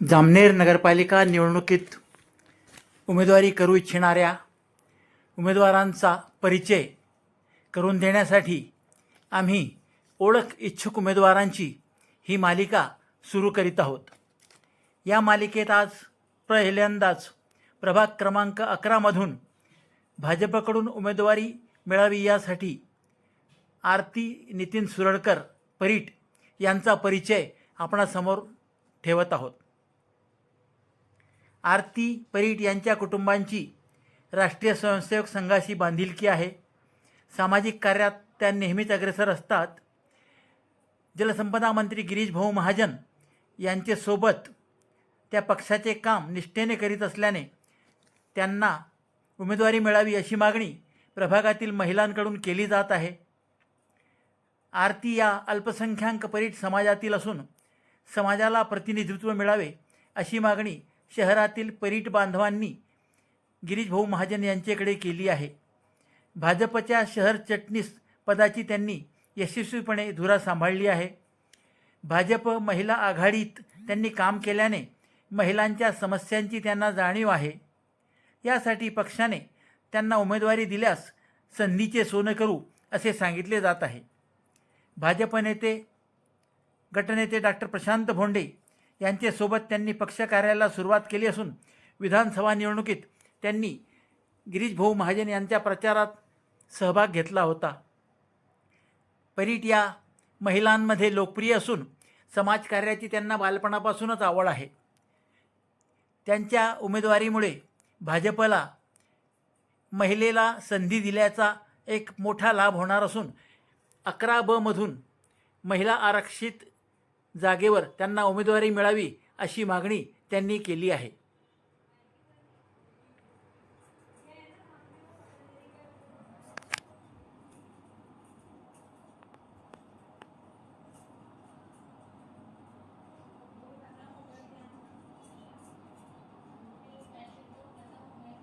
जामनेर नगरपालिका निवडणुकीत उमेदवारी करू इच्छिणाऱ्या उमेदवारांचा परिचय करून देण्यासाठी आम्ही ओळख इच्छुक उमेदवारांची ही मालिका सुरू करीत आहोत. या मालिकेत आज पहिल्यांदाच प्रभाग क्रमांक अकरामधून भाजपकडून उमेदवारी मिळावी यासाठी आरती नितीन सुरडकर परीट यांचा परिचय आपणासमोर ठेवत आहोत. आरती परीट यांच्या कुटुंबांची राष्ट्रीय स्वयंसेवक संघाशी बांधिलकी आहे. सामाजिक कार्यात त्या नेहमीच अग्रेसर असतात. जलसंपदा मंत्री गिरीश भाऊ महाजन यांचेसोबत त्या पक्षाचे काम निष्ठेने करीत असल्याने त्यांना उमेदवारी मिळावी अशी मागणी प्रभागातील महिलांकडून केली जात आहे. आरती या अल्पसंख्याक परीट समाजातील असून समाजाला प्रतिनिधित्व मिळावे अशी मागणी शहरातील परीट बांधवांनी गिरीशभाऊ महाजन यांच्याकडे केली आहे. भाजपच्या शहर चटणीस पदाची त्यांनी यशस्वीपणे धुरा सांभाळली आहे. भाजप महिला आघाडीत त्यांनी काम केल्याने महिलांच्या समस्यांची त्यांना जाणीव आहे. यासाठी पक्षाने त्यांना उमेदवारी दिल्यास संधीचे सोनं करू असे सांगितले जात आहे. भाजप नेते गटनेते डॉक्टर प्रशांत भोंडे यांच्यासोबत त्यांनी पक्ष कार्याला सुरुवात केली असून विधानसभा निवडणुकीत त्यांनी गिरीशभाऊ महाजन यांच्या प्रचारात सहभाग घेतला होता. परीट या महिलांमध्ये लोकप्रिय असून समाजकार्याची त्यांना बालपणापासूनच आवड आहे. त्यांच्या उमेदवारीमुळे भाजपला महिलेला संधी दिल्याचा एक मोठा लाभ होणार असून अकरा बमधून महिला आरक्षित जागेवर त्यांना उमेदवारी मिळावी अशी मागणी त्यांनी केली आहे.